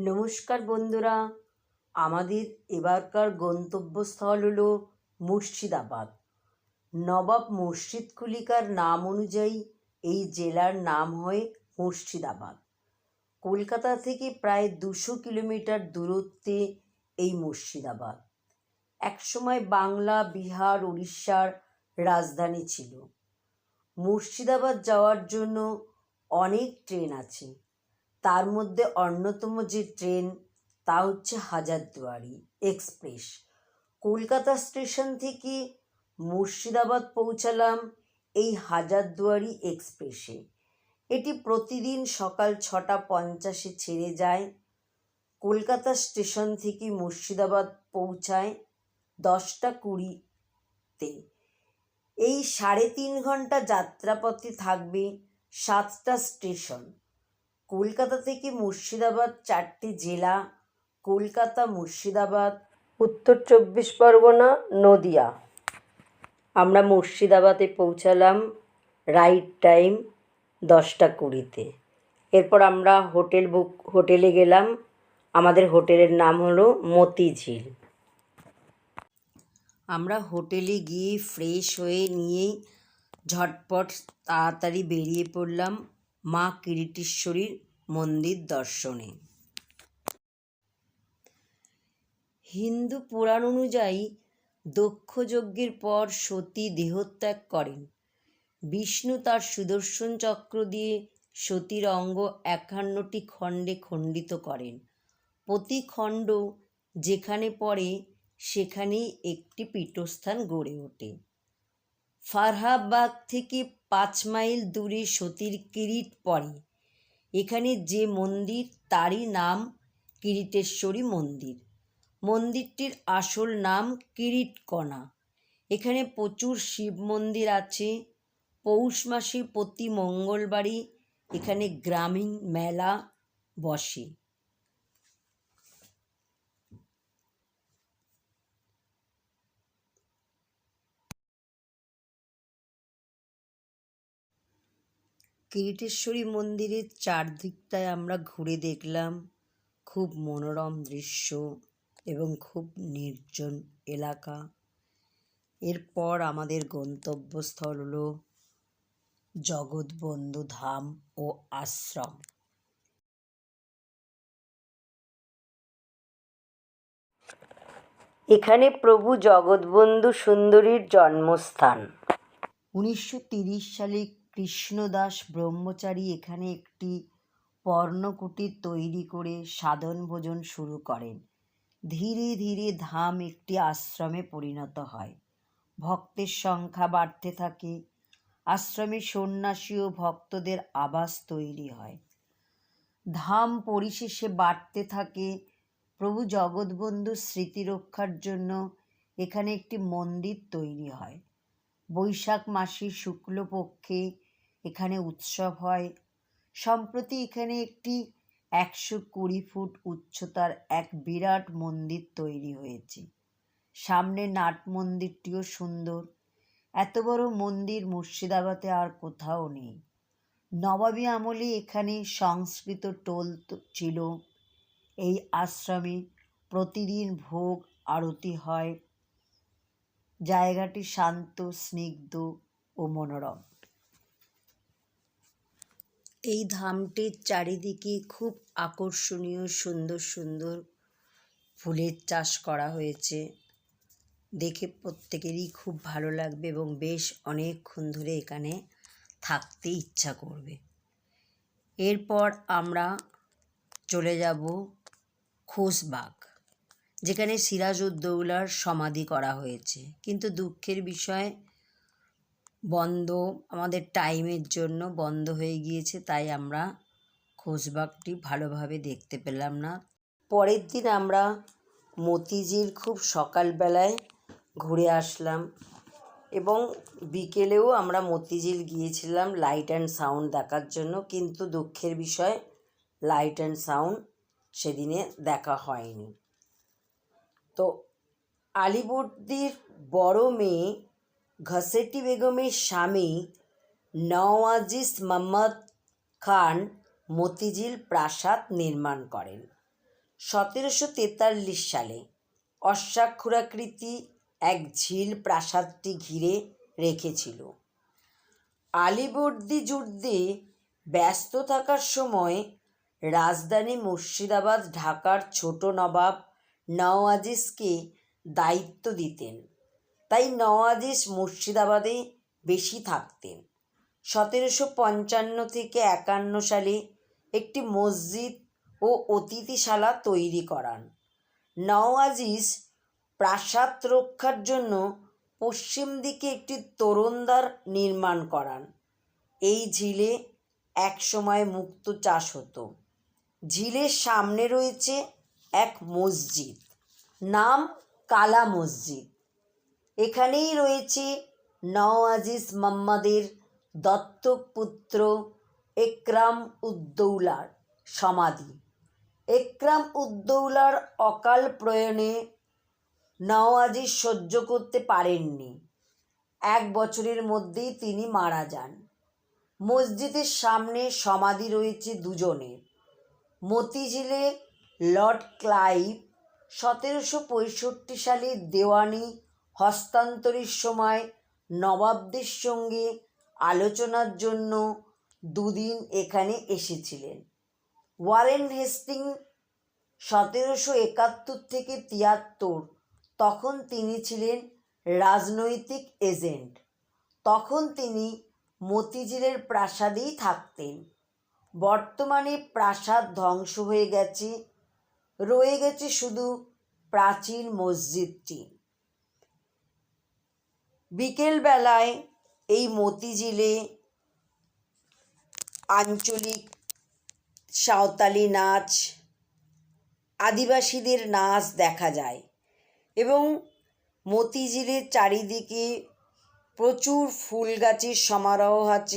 নমস্কার বন্ধুরা। আমাদের এবারকার গন্তব্যস্থল হলো মুর্শিদাবাদ। নবাব মুর্শিদ কুলিকার নাম অনুযায়ী এই জেলার নাম হয় মুর্শিদাবাদ। কলকাতা থেকে প্রায় দুশো কিলোমিটার দূরত্বে এই মুর্শিদাবাদ। একসময় বাংলা, বিহার উড়িষ্যার রাজধানী ছিল। মুর্শিদাবাদ যাওয়ার জন্য অনেক ট্রেন আছে। তার মধ্যে অন্যতম যে ট্রেন, তা হচ্ছে হাজারদুয়ারি এক্সপ্রেস। কলকাতা স্টেশন থেকে মুর্শিদাবাদ পৌঁছালাম এই হাজারদুয়ারি এক্সপ্রেসে। এটি প্রতিদিন সকাল ছটা পঞ্চাশে ছেড়ে যায়, কলকাতা স্টেশন থেকে মুর্শিদাবাদ পৌঁছায় দশটা কুড়িতে। এই সাড়ে তিন ঘণ্টা যাত্রাপথে থাকবে সাতটা স্টেশন। কলকাতা থেকে মুর্শিদাবাদ চারটি জেলা, কলকাতা, মুর্শিদাবাদ, উত্তর চব্বিশ পরগনা, নদিয়া। আমরা মুর্শিদাবাদে পৌঁছালাম রাইট টাইম দশটা কুড়িতে। এরপর আমরা হোটেল বুক, হোটেলে গেলাম। আমাদের হোটেলের নাম হলো মতিঝিল। আমরা হোটেলে গিয়ে ফ্রেশ হয়ে নিয়েই ঝটপট তাড়াতাড়ি বেরিয়ে পড়লাম। মা কিরিটেশ্বরীর মন্দির দর্শনে। হিন্দু পুরাণ অনুযায়ী দক্ষ যজ্ঞের পর সতী দেহত্যাগ করেন। বিষ্ণু তার সুদর্শন চক্র দিয়ে সতীর অঙ্গ একান্নটি খণ্ডে খণ্ডিত করেন। প্রতি খণ্ড যেখানে পড়ে, সেখানেই একটি পীঠস্থান গড়ে ওঠে। ফারহাবাদ থেকে পাঁচ মাইল দূরে সতীর কিরিট পড়ে। এখানে যে মন্দির, তারই নাম কিরিটেশ্বরী মন্দির। মন্দিরটির আসল নাম কিরিটকণা। এখানে প্রচুর শিব মন্দির আছে। পৌষ মাসে প্রতি মঙ্গলবারই এখানে গ্রামীণ মেলা বসে। কিরিটেশ্বরী মন্দিরের চারদিকটায় আমরা ঘুরে দেখলাম খুব মনোরম দৃশ্য এবং খুব নির্জন এলাকা। এরপর আমাদের গন্তব্যস্থল হলো জগৎবন্ধু ধাম ও আশ্রম। এখানে প্রভু জগৎবন্ধু সুন্দরীর জন্মস্থান। উনিশশো সালে কৃষ্ণদাস ব্রহ্মচারী এখানে একটি পর্ণকুটির তৈরি করে সাধন ভোজন শুরু করেন। ধীরে ধীরে ধাম একটি আশ্রমে পরিণত হয়। ভক্তের সংখ্যা বাড়তে থাকে। আশ্রমে সন্ন্যাসী ও ভক্তদের আবাস তৈরি হয়। ধাম পরিশেষে বাড়তে থাকে। প্রভু জগৎবন্ধুর স্মৃতি রক্ষার জন্য এখানে একটি মন্দির তৈরি হয়। বৈশাখ মাসের শুক্লপক্ষে এখানে উৎসব হয়। সম্প্রতি এখানে একটি একশো কুড়ি ফুট উচ্চতার এক বিরাট মন্দির তৈরি হয়েছে। সামনে নাট মন্দিরটিও সুন্দর। এত বড় মন্দির মুর্শিদাবাদে আর কোথাও নেই। নবাবী আমলে এখানে সংস্কৃত টোল ছিল। এই আশ্রমে প্রতিদিন ভোগ, আরতি হয়। জায়গাটি শান্ত, স্নিগ্ধ ও মনোরম। এই ধামটির চারিদিকে খুব আকর্ষণীয় সুন্দর সুন্দর ফুলের চাষ করা হয়েছে। দেখে প্রত্যেকেরই খুব ভালো লাগবে এবং বেশ অনেকক্ষণ ধরে এখানে থাকতে ইচ্ছা করবে। এরপর আমরা চলে যাব খোসবাগ যেখানে সিরাজউদ্দৌলার সমাধি করা হয়েছে। কিন্তু দুঃখের বিষয় বন্ধ, আমাদের টাইমের জন্য বন্ধ হয়ে গিয়েছে, তাই আমরা খোসবাগটি ভালোভাবে দেখতে পেলাম না। পরের দিন আমরা মতিঝিল খুব সকালবেলায় ঘুরে আসলাম এবং বিকেলেও আমরা মতিঝিল গিয়েছিলাম লাইট অ্যান্ড সাউন্ড দেখার জন্য, কিন্তু দুঃখের বিষয় লাইট অ্যান্ড সাউন্ড সেদিনে দেখা হয়নি। তো আলিবর্দির বড় মেয়ে ঘসেটি বেগমের স্বামী নওয়াজিস মোহাম্মদ খান মতিঝিল প্রাসাদ নির্মাণ করেন। সতেরোশো তেতাল্লিশ সালে অশ্বাক্ষরাকৃতি এক ঝিল প্রাসাদটি ঘিরে রেখেছিল। আলিবর্দি যুদ্ধে ব্যস্ত থাকার সময় রাজধানী মুর্শিদাবাদ, ঢাকার ছোট নবাব নওয়াজিসকে দায়িত্ব দিতেন। তাই নওয়াজিস মুর্শিদাবাদে বেশি থাকতেন। সতেরোশো পঞ্চান্ন থেকে একান্ন সালে একটি মসজিদ ও অতিথিশালা তৈরি করান। নওয়াজিস প্রাসাদ রক্ষার জন্য পশ্চিম দিকে একটি তোরণদ্বার নির্মাণ করান। এই ঝিলে একসময় মুক্ত চাষ হতো। ঝিলের সামনে রয়েছে এক মসজিদ, নাম কালা মসজিদ। এখানেই রয়েছে নওয়াজিস মোহাম্মদের দত্তক পুত্র একরাম উদ্দৌলার সমাধি। একরাম উদ্দৌলার অকাল প্রয়াণে নওয়াজিস সহ্য করতে পারেননি। এক বছরের মধ্যেই তিনি মারা যান। মসজিদের সামনে সমাধি রয়েছে দুজনের। মতিঝিলে লর্ড ক্লাইভ সতেরোশো পঁয়ষট্টি সালে দেওয়ানি হস্তান্তরের সময় নবাবদের সঙ্গে আলোচনার জন্য দুদিন এখানে এসেছিলেন। ওয়ারেন হেস্টিং সতেরোশো একাত্তর থেকে তিয়াত্তর, তখন তিনি ছিলেন রাজনৈতিক এজেন্ট। তখন তিনি মতিঝিলের প্রাসাদেই থাকতেন। বর্তমানে প্রাসাদ ধ্বংস হয়ে গেছে, রয়ে গেছে শুধু প্রাচীন মসজিদটি। বিকেলবেলায় এই মতিঝিলে আঞ্চলিক সাঁওতালি নাচ, আদিবাসীদের নাচ দেখা যায় এবং মতিঝিলের চারিদিকে প্রচুর ফুল গাছের সমারোহ আছে।